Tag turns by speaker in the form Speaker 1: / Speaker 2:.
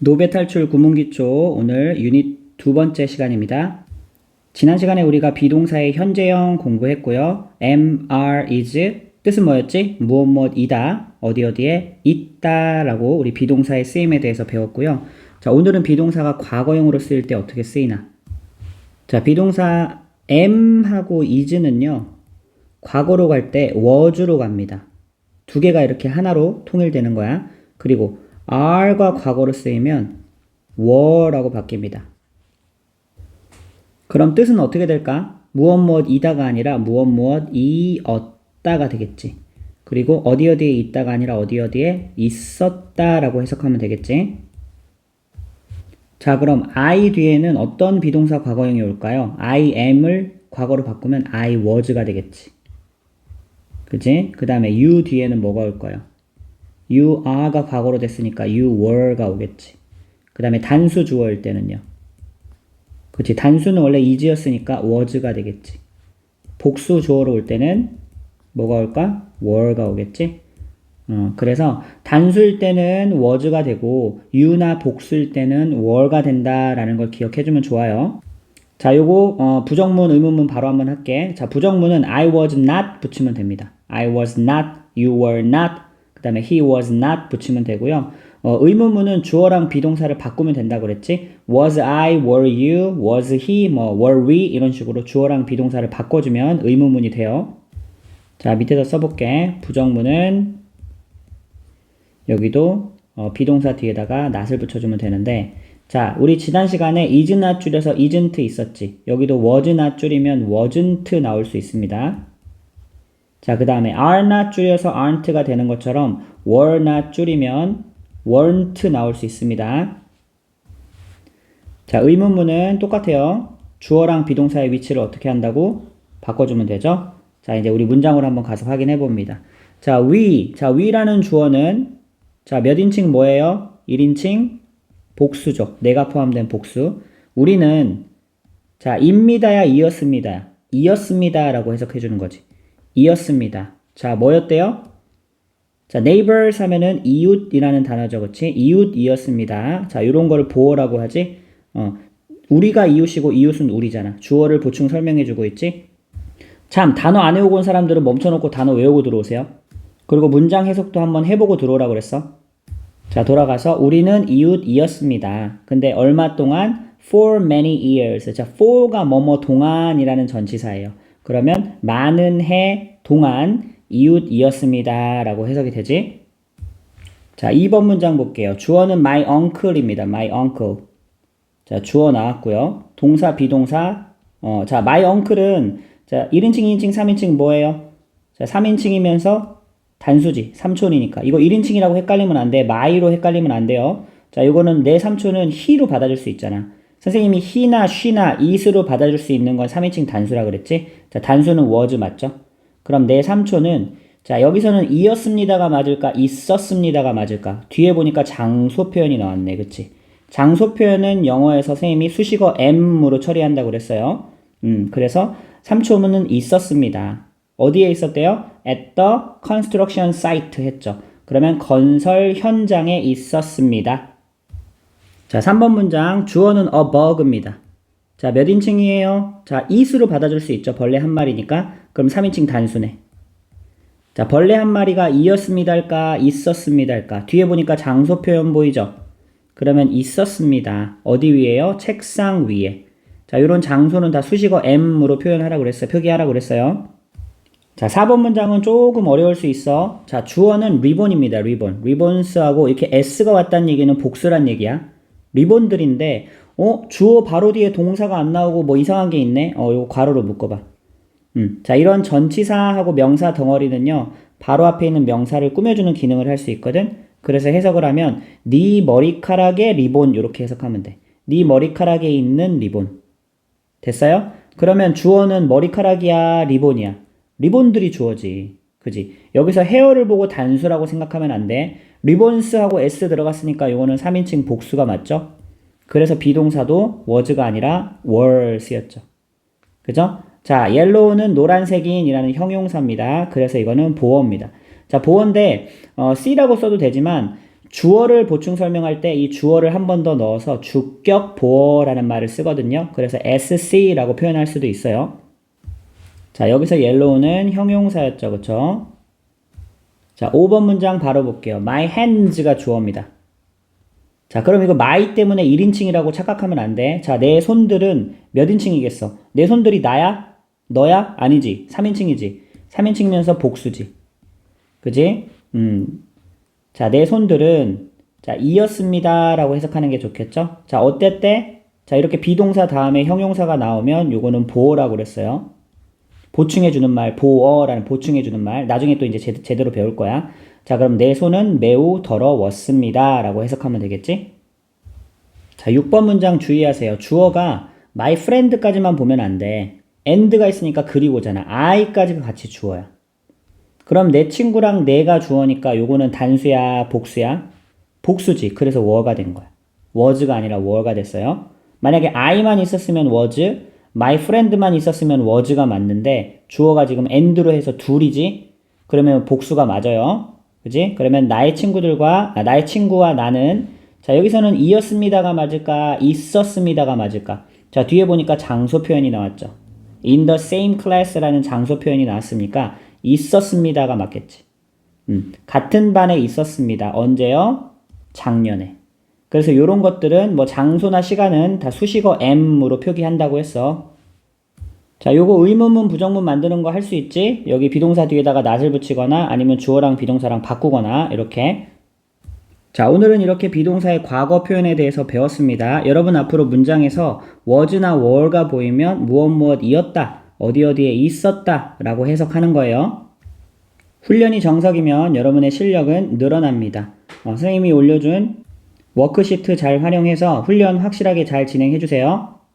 Speaker 1: 노베 탈출 구문기초 오늘 유닛 두 번째 시간입니다. 지난 시간에 우리가 비동사의 현재형 공부했고요. am, are, is 뜻은 뭐였지? 무엇 무엇이다. 어디 어디에 있다라고 우리 비동사의 쓰임에 대해서 배웠고요. 자, 오늘은 비동사가 과거형으로 쓰일 때 어떻게 쓰이나? 자, 비동사 am하고 is는요. 과거로 갈 때 was로 갑니다. 두 개가 이렇게 하나로 통일되는 거야. 그리고 are가 과거로 쓰이면 were라고 바뀝니다. 그럼 뜻은 어떻게 될까? 무엇 무엇이다가 아니라 무엇 무엇이었다가 되겠지. 그리고 어디 어디에 있다가 아니라 어디 어디에 있었다라고 해석하면 되겠지. 자, 그럼 I 뒤에는 어떤 비동사 과거형이 올까요? I am을 과거로 바꾸면 I was가 되겠지. 그치? 그 다음에 you 뒤에는 뭐가 올 거예요? You are가 과거로 됐으니까 you were가 오겠지. 그 다음에 단수 주어일 때는요. 그치? 단수는 원래 is였으니까 was가 되겠지. 복수 주어로 올 때는 뭐가 올까? were가 오겠지. 어, 그래서 단수일 때는 was가 되고 you나 복수일 때는 were가 된다라는 걸 기억해주면 좋아요. 자, 요거 어, 부정문, 의문문 바로 한번 할게. 자, 부정문은 I was not 붙이면 됩니다. I was not, you were not, 그 다음에 he was not 붙이면 되고요. 어, 의문문은 주어랑 비동사를 바꾸면 된다 그랬지. Was I, were you, was he, 뭐 were we 이런 식으로 주어랑 비동사를 바꿔주면 의문문이 돼요. 자, 밑에다 써볼게. 부정문은 여기도 어, 비동사 뒤에다가 not을 붙여주면 되는데 자, 우리 지난 시간에 is not 줄여서 isn't 있었지. 여기도 was not 줄이면 wasn't 나올 수 있습니다. 자, 그 다음에 are not 줄여서 aren't가 되는 것처럼 were not 줄이면 weren't 나올 수 있습니다. 자, 의문문은 똑같아요. 주어랑 비동사의 위치를 어떻게 한다고 바꿔주면 되죠. 자, 이제 우리 문장으로 한번 가서 확인해 봅니다. 자, we. 자, we라는 주어는 자, 몇 인칭 뭐예요? 1인칭 복수죠. 내가 포함된 복수. 우리는 자, 입니다야, 이었습니다. 이었습니다라고 해석해 주는 거지. 이었습니다. 자, 뭐였대요? 자, neighbors 하면은 이웃이라는 단어죠. 그치? 이웃이었습니다. 자, 요런 거를 보어라고 하지. 어, 우리가 이웃이고 이웃은 우리잖아. 주어를 보충 설명해 주고 있지. 참, 단어 안 외우고 온 사람들은 멈춰놓고 단어 외우고 들어오세요. 그리고 문장 해석도 한번 해보고 들어오라 그랬어. 자, 돌아가서 우리는 이웃이었습니다. 근데 얼마 동안? For many years. 자, for가 뭐뭐 동안이라는 전치사예요. 그러면 많은 해 동안 이웃이었습니다. 라고 해석이 되지. 자, 2번 문장 볼게요. 주어는 my uncle입니다. my uncle. 자, 주어 나왔고요. 동사, 비동사. 어, 자, my uncle은 자, 1인칭, 2인칭, 3인칭 뭐예요? 자, 3인칭이면서 단수지. 삼촌이니까. 이거 1인칭이라고 헷갈리면 안 돼. my로 헷갈리면 안 돼요. 자, 이거는 내 삼촌은 he로 받아줄 수 있잖아. 선생님이 he나 she나 it으로 받아줄 수 있는 건 3인칭 단수라 그랬지? 자, 단수는 was 맞죠? 그럼 내 삼촌은 자, 여기서는 이었습니다가 맞을까? 있었습니다가 맞을까? 뒤에 보니까 장소 표현이 나왔네. 그치? 장소 표현은 영어에서 선생님이 수식어 am으로 처리한다고 그랬어요. 음, 그래서 삼촌은 있었습니다. 어디에 있었대요? at the construction site 했죠. 그러면 건설 현장에 있었습니다. 자, 3번 문장 주어는 a bug입니다. 자, 몇 인칭이에요? 자, it으로 받아줄 수 있죠. 벌레 한 마리니까. 그럼 3인칭 단수네. 자, 벌레 한 마리가 이었습니다일까? 있었습니다일까? 뒤에 보니까 장소 표현 보이죠? 그러면 있었습니다. 어디 위에요? 책상 위에. 자, 이런 장소는 다 수식어 M으로 표현하라고 그랬어요. 표기하라고 그랬어요. 자, 4번 문장은 조금 어려울 수 있어. 자, 주어는 리본입니다. 리본. 리본스하고 이렇게 S가 왔다는 얘기는 복수란 얘기야. 리본들인데, 어, 주어 바로 뒤에 동사가 안 나오고 뭐 이상한 게 있네? 어, 요거 괄호로 묶어봐. 음, 자, 이런 전치사하고 명사 덩어리는요, 바로 앞에 있는 명사를 꾸며주는 기능을 할 수 있거든? 그래서 해석을 하면, 네 머리카락에 리본, 이렇게 해석하면 돼. 네 머리카락에 있는 리본. 됐어요? 그러면 주어는 머리카락이야, 리본이야. 리본들이 주어지. 그지? 여기서 헤어를 보고 단수라고 생각하면 안 돼. 리본스하고 s 들어갔으니까 이거는 3인칭 복수가 맞죠? 그래서 비동사도 was가 아니라 were 쓰였죠. 그죠? 자, yellow는 노란색인이라는 형용사입니다. 그래서 이거는 보어입니다. 자, 보어인데 어, C라고 써도 되지만 주어를 보충 설명할 때 이 주어를 한 번 더 넣어서 주격 보어라는 말을 쓰거든요. 그래서 SC라고 표현할 수도 있어요. 자, 여기서 yellow는 형용사였죠. 그쵸? 자, 5번 문장 바로 볼게요. My hands가 주어입니다. 자, 그럼 이거 my 때문에 1인칭이라고 착각하면 안 돼. 자, 내 손들은 몇 인칭이겠어? 내 손들이 나야? 너야? 아니지. 3인칭이지. 3인칭이면서 복수지. 그지? 음. 자, 내 손들은 자, 이었습니다. 라고 해석하는 게 좋겠죠? 자, 어땠대? 자, 이렇게 비동사 다음에 형용사가 나오면 요거는 보어라고 그랬어요. 보충해주는 말, 보어라는 보충해주는 말. 나중에 또 이제 제, 제대로 배울 거야. 자, 그럼 내 손은 매우 더러웠습니다. 라고 해석하면 되겠지? 자, 6번 문장 주의하세요. 주어가 my friend까지만 보면 안 돼. and가 있으니까 그리고잖아. I까지가 같이 주어야. 그럼 내 친구랑 내가 주어니까 요거는 단수야, 복수야? 복수지. 그래서 were가 된 거야. was가 아니라 were가 됐어요. 만약에 I만 있었으면 was, my friend만 있었으면 was가 맞는데 주어가 지금 and로 해서 둘이지? 그러면 복수가 맞아요. 그지? 그러면 나의 친구들과, 아, 나의 친구와 나는 자, 여기서는 이었습니다가 맞을까? 있었습니다가 맞을까? 자, 뒤에 보니까 장소 표현이 나왔죠. in the same class라는 장소 표현이 나왔으니까 있었습니다가 맞겠지. 음, 같은 반에 있었습니다. 언제요? 작년에. 그래서 이런 것들은 뭐 장소나 시간은 다 수식어 am으로 표기한다고 했어. 자, 요거 의문문 부정문 만드는 거 할 수 있지? 여기 비동사 뒤에다가 낫을 붙이거나 아니면 주어랑 비동사랑 바꾸거나 이렇게. 자, 오늘은 이렇게 비동사의 과거 표현에 대해서 배웠습니다. 여러분 앞으로 문장에서 was나 were가 보이면 무엇 무엇이었다, 어디 어디에 있었다 라고 해석하는 거예요. 훈련이 정석이면 여러분의 실력은 늘어납니다. 어, 선생님이 올려준 워크시트 잘 활용해서 훈련 확실하게 잘 진행해 주세요.